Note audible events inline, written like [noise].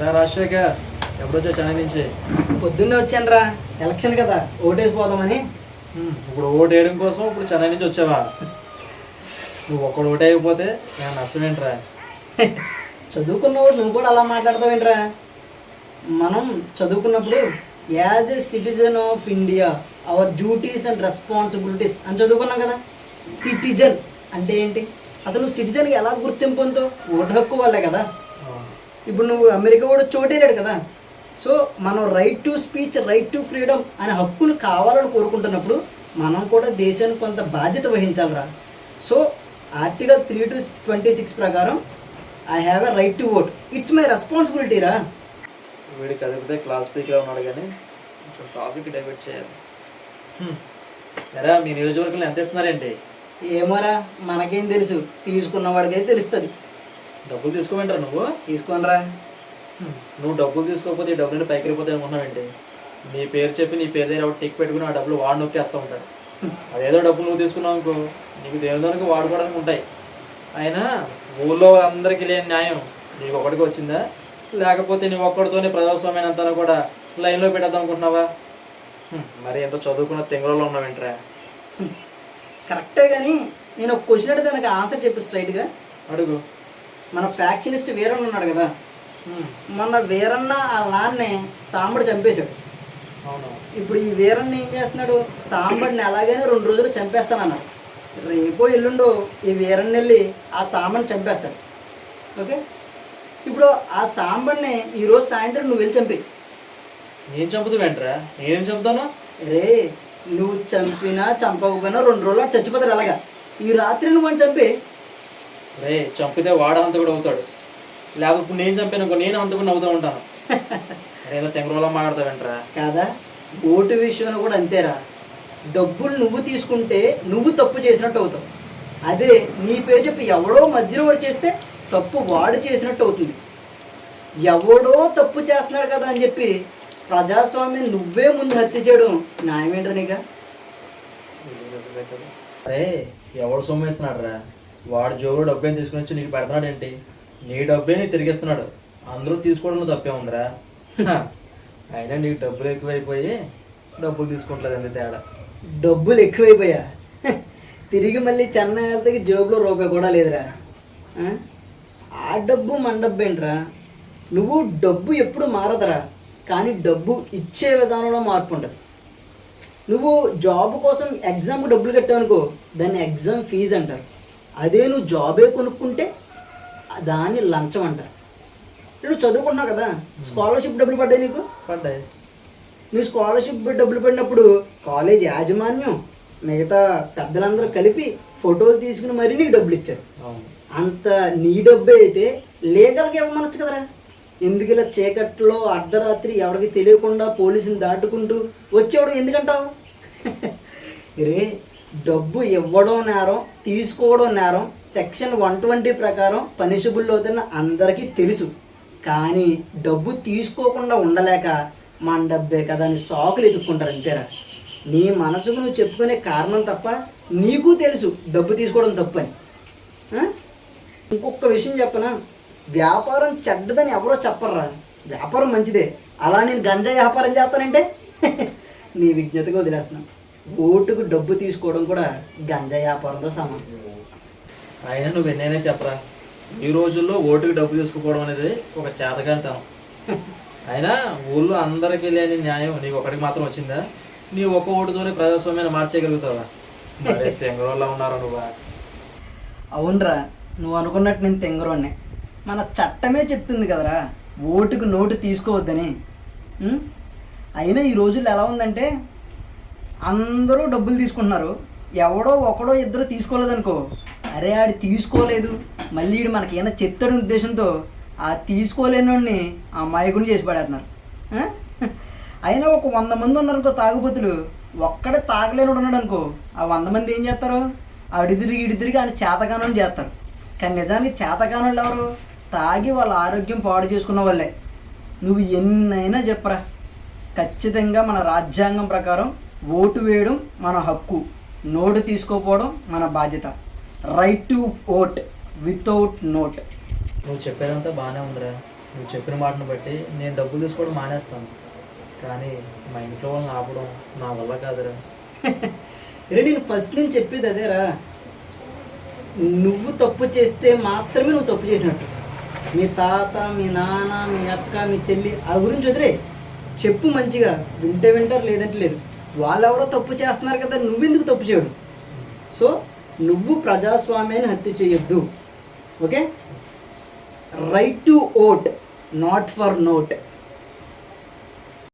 రా రాజశేఖర్ ఎప్పుడొచ్చా చెన్నై నుంచి? పొద్దున్నే వచ్చాను రా ఎలక్షన్ కదా ఓటేసి పోదామని ఇప్పుడు ఓటు వేయడం కోసం ఇప్పుడు చెన్నై నుంచి వచ్చావా? నువ్వు ఒక్కడు ఓటు వేయకపోతే నేను నష్టం ఏంట్రా? చదువుకున్నవాడు నువ్వు కూడా అలా మాట్లాడతావేంట్రా మనం చదువుకున్నప్పుడు as a citizen of India our duties and responsibilities అని చదువుకున్నాం కదా. సిటిజన్ అంటే ఏంటి? అసలు నువ్వు సిటిజన్కి ఎలా గుర్తింపు ఉందో ఓటు హక్కు వల్లే కదా. ఇప్పుడు నువ్వు అమెరికా కూడా చోటేలాడు కదా. సో మనం right to speech right to freedom అనే హక్కును కావాలని కోరుకుంటున్నప్పుడు మనం కూడా దేశానికి కొంత బాధ్యత వహించాలిరా. So article three two twenty six ప్రకారం I have a right to vote it's my responsibility రా. వీడి కదిపితే క్లాస్ స్పీకర్ ఉన్నాడు కానీ టాపిక్ డైవర్ట్ చేయాలి. ఎరా మీ నియోజకవర్గంలో ఎంత ఇస్తున్నారేంటి? ఏమోరా మనకేం తెలుసు? తీసుకున్న వాడికైతే తెలుస్తుంది. డబ్బులు తీసుకోమంటారా నువ్వు? తీసుకోనరా. నువ్వు డబ్బులు తీసుకోకపోతే ఈ డబ్బులు పైకి వెళ్ళిపోతాయి అనుకున్నావేంటి నీ పేరు చెప్పి నీ పేరు దగ్గర టిక్ పెట్టుకుని ఆ డబ్బులు వాడు నొక్కేస్తూ ఉంటాడు. అదేదో డబ్బులు నువ్వు తీసుకున్నావు అనుకో నీకు దేని దానికి వాడుకోవడానికి ఉంటాయి. అయినా ఊళ్ళో అందరికీ లేని న్యాయం నీకు ఒకటికి వచ్చిందా? లేకపోతే నీ ఒక్కడితోనే ప్రజాస్వామ్యం అంతా కూడా లైన్లో పెట్టేద్దాం అనుకుంటున్నావా. మరి ఎంత చదువుకున్న తెంగలో ఉన్నావేంట్రా? కరెక్టే కానీ నేను ఒక క్వశ్చన్ అడిగితే నాకు ఆన్సర్ చెప్పి స్ట్రైట్గా. అడుగు. మన ఫ్యాక్షనిస్ట్ వీరన్న ఉన్నాడు కదా. మొన్న వీరన్న ఆ నాన్నే సాంబడు చంపేశాడు. అవును. ఇప్పుడు ఈ వీరన్న ఏం చేస్తున్నాడు? సాంబడిని అలాగైనా రెండు రోజులు చంపేస్తానన్నాడు. రేపో ఎల్లుండో ఈ వీరన్న వెళ్ళి ఆ సాంబడిని చంపేస్తాడు. ఓకే? ఇప్పుడు ఆ సాంబడిని ఈరోజు సాయంత్రం నువ్వు వెళ్ళి చంపి నేను చంపుతావేంట్రా నేనేం చంపుతాను? రే నువ్వు చంపినా చంపకపోయినా రెండు రోజులు చచ్చిపోతాడు అలాగా. ఈ రాత్రి నువ్వు చంపి రే చంపితే వాడు హంతకుడు అవుతాడు. లేకపోతే నేను చంపాను నేను హంతకుడు అవుతూ ఉంటాను. [laughs] అదేదో తెంగరోలో మాట్లాడతావేంట్రా? కాదా? ఓటు విషయంలో కూడా అంతేరా. డబ్బులు నువ్వు తీసుకుంటే నువ్వు తప్పు చేసినట్టు అవుతావు. అదే నీ పేరు చెప్పి ఎవడో మధ్యలో వాడు చేస్తే తప్పు వాడు చేసినట్టు అవుతుంది. ఎవడో తప్పు చేస్తున్నాడు కదా అని చెప్పి ప్రజాస్వామ్యం నువ్వే ముందు హత్య చేయడం న్యాయమేంట్రా నీగా అరే ఎవడు సొమ్మేస్తున్నాడు రా వాడు జోబులో డబ్బేం తీసుకుని వచ్చి నీకు పెడుతున్నాడు ఏంటి నీ డబ్బే నీకు తిరిగిస్తున్నాడు. అందరూ తీసుకోవడంలో తప్పే ఉందిరా. అయినా నీకు డబ్బులు ఎక్కువైపోయి డబ్బులు తీసుకుంటలేదు అంతే తేడా. డబ్బులు ఎక్కువైపోయా? తిరిగి మళ్ళీ చెన్నై వెళ్తే జేబులో రూపాయి కూడా లేదురా. ఆ? ఆ డబ్బు మన డబ్బు ఏంట్రా? నువ్వు డబ్బు ఎప్పుడు మారదురా? కానీ డబ్బు ఇచ్చే విధానంలో మార్పు ఉంటుంది నువ్వు జాబ్ కోసం ఎగ్జామ్కి డబ్బులు కట్టావనుకో దాన్ని ఎగ్జామ్ ఫీజు అంటారు. అదే నువ్వు జాబే కొనుక్కుంటే దాన్ని లంచం అంటారు. నువ్వు చదువుకుంటున్నావు కదా స్కాలర్షిప్ డబ్బులు పడ్డాయి నీకు? పడ్డాయి. మీ స్కాలర్షిప్ డబ్బులు పడినప్పుడు కాలేజ్ యాజమాన్యం మిగతా పెద్దలందరూ కలిపి ఫోటోలు తీసుకుని మరీ నీకు డబ్బులు ఇచ్చారు. అంత నీ డబ్బే అయితే లీగల్గా ఇవ్వమనొచ్చు కదరా. ఎందుకు ఇలా చీకట్లో అర్ధరాత్రి ఎవరికి తెలియకుండా పోలీసుని దాటుకుంటూ వచ్చేవాడు ఎందుకంటావు? [laughs] రే డబ్బు ఇవ్వడం నేరం తీసుకోవడం నేరం సెక్షన్ వన్ ట్వంటీ ప్రకారం పనిషబుల్ అవుతున్న అందరికీ తెలుసు. కానీ డబ్బు తీసుకోకుండా ఉండలేక మన డబ్బే కదా అని సాకులు ఎదుక్కుంటారు అంతేరా. నీ మనసుకు నువ్వు చెప్పుకునే కారణం తప్ప నీకు తెలుసు డబ్బు తీసుకోవడం తప్పని. ఇంకొక విషయం చెప్పనా? వ్యాపారం చెడ్డదని ఎవరో చెప్పర్రా. వ్యాపారం మంచిదే. అలా నేను గంజా వ్యాపారం చేస్తానంటే? [laughs] నీ విజ్ఞతగా వదిలేస్తున్నాను. ఓటుకు డబ్బు తీసుకోవడం కూడా గంజా వ్యాపారంతో సమానం. అయినా నువ్వు ఎన్నైనా చెప్పరా? ఈ రోజుల్లో ఓటుకి డబ్బు తీసుకుపోవడం అనేది ఒక చేతకాంతనం అయినా ఊళ్ళో అందరికీ లేని న్యాయం నీకు ఒకటికి మాత్రం వచ్చిందా? నీ ఒక్క ఓటుతోనే ప్రజాస్వామ్యాన్ని మార్చేయగలుగుతావా? మరి తెంగరోళ్ళ ఉన్నారా నువ్వా? అవునరా నువ్వు అనుకున్నట్టు నేను తెంగరోడ్నే. మన చట్టమే చెప్తుంది కదరా ఓటుకు నోటు తీసుకోవద్దని? అయినా ఈ రోజుల్లో ఎలా ఉందంటే అందరూ డబ్బులు తీసుకుంటున్నారు. ఎవడో ఒకడో ఇద్దరు తీసుకోలేదనుకో అరే ఆడు తీసుకోలేదు. మళ్ళీ వీడు మనకి ఏమైనా చెప్తాడని ఉద్దేశంతో ఆ తీసుకోలేనోడిని ఆ మాయకుడిని చేసి పడేస్తున్నారు అయినా ఒక వంద మంది ఉన్నారనుకో తాగుబోతులు ఒక్కడే తాగలేని ఉన్నాడు అనుకో ఆ వంద మంది ఏం చేస్తారు? అడిదిరిగి ఇడిదిరిగి ఆయన చేతగానం చేస్తారు. కానీ నిజానికి చేతగానం ఎవరు? తాగి వాళ్ళ ఆరోగ్యం పాడు చేసుకున్న వాళ్ళే. నువ్వు ఎన్నైనా చెప్పరా? ఖచ్చితంగా మన రాజ్యాంగం ప్రకారం ఓటు వేయడం మన హక్కు. నోటు తీసుకోపోవడం మన బాధ్యత. Right to vote without note నువ్వు చెప్పేదంతా బాగానే ఉందిరా. నువ్వు చెప్పిన మాటను బట్టి నేను డబ్బులు తీసుకోవడం మానేస్తాను. కానీ మా ఇంట్లో వాళ్ళని ఆపడం నా వల్ల కాదురా. [laughs] రే నేను ఫస్ట్ నేను చెప్పేది అదేరా. నువ్వు తప్పు చేస్తే మాత్రమే నువ్వు తప్పు చేసినట్టు. మీ తాత మీ నాన్న మీ అక్క మీ చెల్లి ఆ గురించి వదిలే. చెప్పు మంచిగా. వింటే వింటారు లేదంటే లేదు. వాళ్ళెవరో తప్పు చేస్తున్నారు కదా నువ్వెందుకు తప్పు చేయడు? సో నువ్వు ప్రజాస్వామ్యాన్ని హత్య చేయొద్దు. Okay? Right to vote not for note